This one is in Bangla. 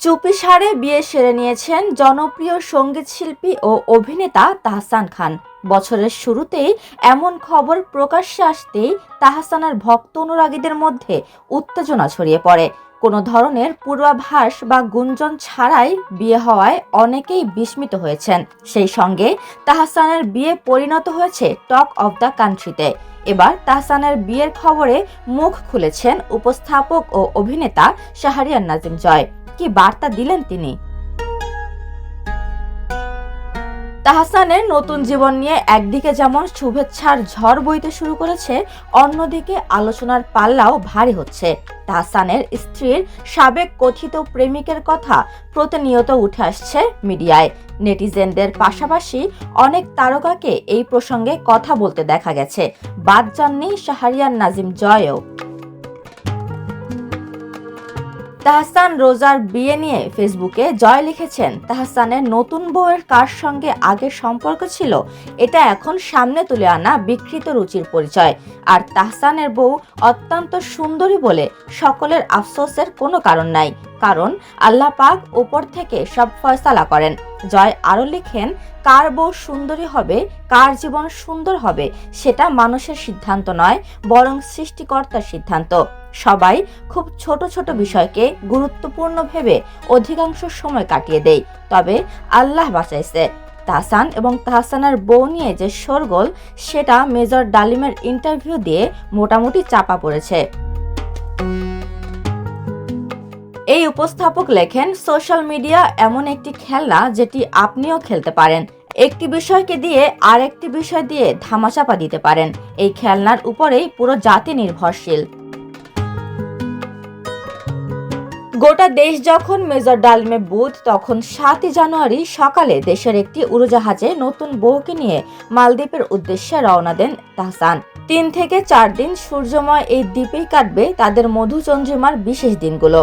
চুপিসারে বিয়ে সেরে নিয়েছেন জনপ্রিয় সংগীত শিল্পী ও অভিনেতা তাহসান খান। বছরের শুরুতেই এমন খবর প্রকাশ্যে আসতেই তাহসানের ভক্ত অনুরাগীদের মধ্যে উত্তেজনা ছড়িয়ে পড়ে। কোনো ধরনের পূর্বাভাস বা গুঞ্জন ছাড়াই বিয়ে হওয়ায় অনেকেই বিস্মিত হয়েছেন। সেই সঙ্গে তাহসানের বিয়ে পরিণত হয়েছে টক অব দ্য কান্ট্রিতে। এবার তাহসানের বিয়ের খবরে মুখ খুলেছেন উপস্থাপক ও অভিনেতা শাহরিয়ার নাজিম জয়। কি বার্তা দিলেন তিনি? তাহসানের নতুন জীবন নিয়ে একদিকে যেমন শুভেচ্ছার ঝড় বইতে শুরু করেছে, অন্যদিকে আলোচনার পাল্লাও ভারী হচ্ছে। তাহসানের স্ত্রীর সাবেক কথিত প্রেমিকের কথা প্রতিনিয়ত উঠে আসছে মিডিয়ায়। নেটিজেনদের পাশাপাশি অনেক তারকাকে এই প্রসঙ্গে কথা বলতে দেখা গেছে। বাদ যাননি শাহরিয়ার নাজিম জয়ও। তাহসান রোজার বিয়ে নিয়ে ফেসবুকে জয় লিখেছেন। তাহসানের নতুন বউয়ের কার সঙ্গে আগে সম্পর্ক ছিল, এটা এখন সামনে তুলে আনা বিকৃত রুচির পরিচয়। আর তাহসানের বউ অত্যন্ত সুন্দরী বলে সকলের আফসোসের কোনো কারণ নাই, কারণ আল্লাহ পাক ওপর থেকে সব ফয়সালা করেন। জয় আরও লিখেন, কার বউ সুন্দরী হবে, কার জীবন সুন্দর হবে, সেটা মানুষের সিদ্ধান্ত নয়, বরং সৃষ্টিকর্তার সিদ্ধান্ত। সবাই খুব ছোট ছোট বিষয়কে গুরুত্বপূর্ণ ভেবে অধিকাংশ সময় কাটিয়ে দেয়, তবে আল্লাহ বাঁচাইছে। তাহসান এবং তাহসানের বউ নিয়ে যে শোরগোল, সেটা মেজর ডালিমের ইন্টারভিউ দিয়ে মোটামুটি চাপা পড়েছে। এই উপস্থাপক লেখেন, সোশ্যাল মিডিয়া এমন একটি খেলনা যেটি আপনিও খেলতে পারেন। একটি বিষয়কে দিয়ে আরেকটি বিষয় দিয়ে ধামাচাপা দিতে পারেন। এই খেলনার উপরেই পুরো জাতি নির্ভরশীল। গোটা দেশ যখন মেজর ডালমে বুধ তখন সাতই জানুয়ারি সকালে দেশের একটি উড়োজাহাজে নতুন বউকে নিয়ে মালদ্বীপের উদ্দেশ্যে রওনা দেন তাহসান। তিন থেকে চার দিন সূর্যময় এই দ্বীপেই কাটবে তাদের মধুচন্দ্রিমার বিশেষ দিনগুলো।